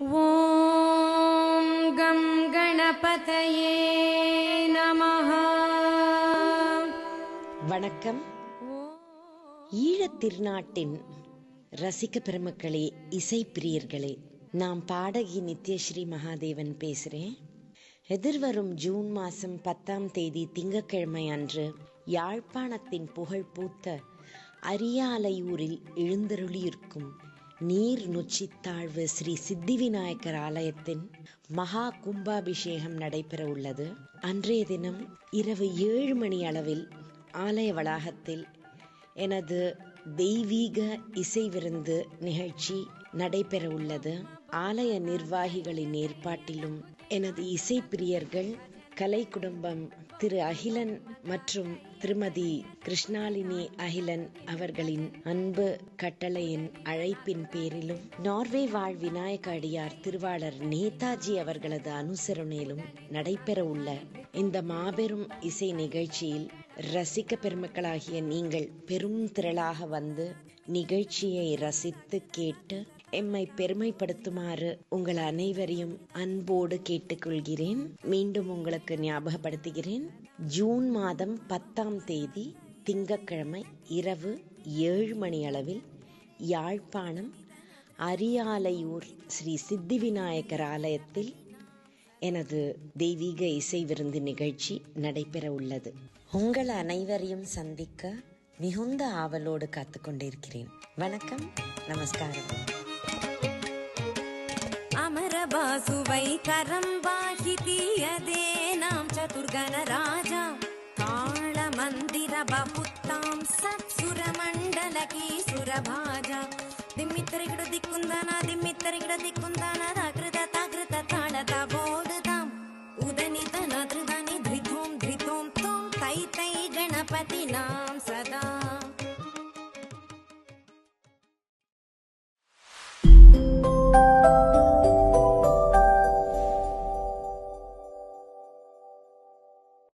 ॐ गं गणपतये नमः வணக்கம் ஈழத் திருநாட்டின் ரசிக பெருமக்களே இசை பிரியர்களே நான் பாடகி நித்யஸ்ரீ மகாதேவன் பேசுறேன் எதிர்வரும் ஜூன் மாசம் பத்தாம் தேதி திங்கட்கிழமை அன்று யாழ்ப்பாணத்தின் புகழ் பூத்த அரியாலையூரில் எழுந்தருளியிருக்கும் நீர் நொச்சித்தாழ்வு ஸ்ரீ சித்திவிநாயக்கர் ஆலயத்தின் மகா கும்பாபிஷேகம் நடைபெற உள்ளது. அன்றைய தினம் இரவு ஏழு மணி அளவில் ஆலய வளாகத்தில் எனது தெய்வீக இசை விருந்து நிகழ்ச்சி நடைபெற உள்ளது. ஆலய நிர்வாகிகளின் ஏற்பாட்டிலும் எனது இசை பிரியர்கள் கலை குடும்பம் திரு அகிலன் மற்றும் திருமதி கிருஷ்ணாலினி அகிலன் அவர்களின் அன்பு கட்டளையின் அழைப்பின் பேரிலும் நார்வே வாழ் விநாயக அடியார் திருவாளர் நேதாஜி அவர்களது அனுசரணையிலும் நடைபெற உள்ள இந்த மாபெரும் இசை நிகழ்ச்சியில் ரசிக்க பெருமக்களாகிய நீங்கள் பெரும் திரளாக வந்து நிகழ்ச்சியை ரசித்து கேட்டு எம்மை பெருமைப்படுத்துமாறு உங்கள் அனைவரையும் அன்போடு கேட்டுக்கொள்கிறேன். மீண்டும் உங்களுக்கு ஞாபகப்படுத்துகிறேன். ஜூன் மாதம் பத்தாம் தேதி திங்கக்கிழமை இரவு ஏழு மணி அளவில் யாழ்ப்பாணம் அரியாலையூர் ஸ்ரீ சித்தி விநாயகர் ஆலயத்தில் எனது தெய்வீக இசை விருந்து நிகழ்ச்சி நடைபெற உள்ளது. உங்கள் அனைவரையும் சந்திக்க மிகுந்த ஆவலோடு காத்துக்கொண்டிருக்கிறேன் வணக்கம் நமஸ்காரம். அமரபாசுவை கரம் வாகி தீயதே நாம் சதுர்கனரா ప్రభపుత్తాం సత్సురమండలకి సురభాజ. దిమ్మిత్తరిగడు దిక్కుందానా దిమ్మిత్తరిగడు దిక్కుందానా దాకృత తాకృత తాడత బోడతాం ఉదనిత నదృదని ధృతోం ధృతోం తోం తై తై గణపతి నా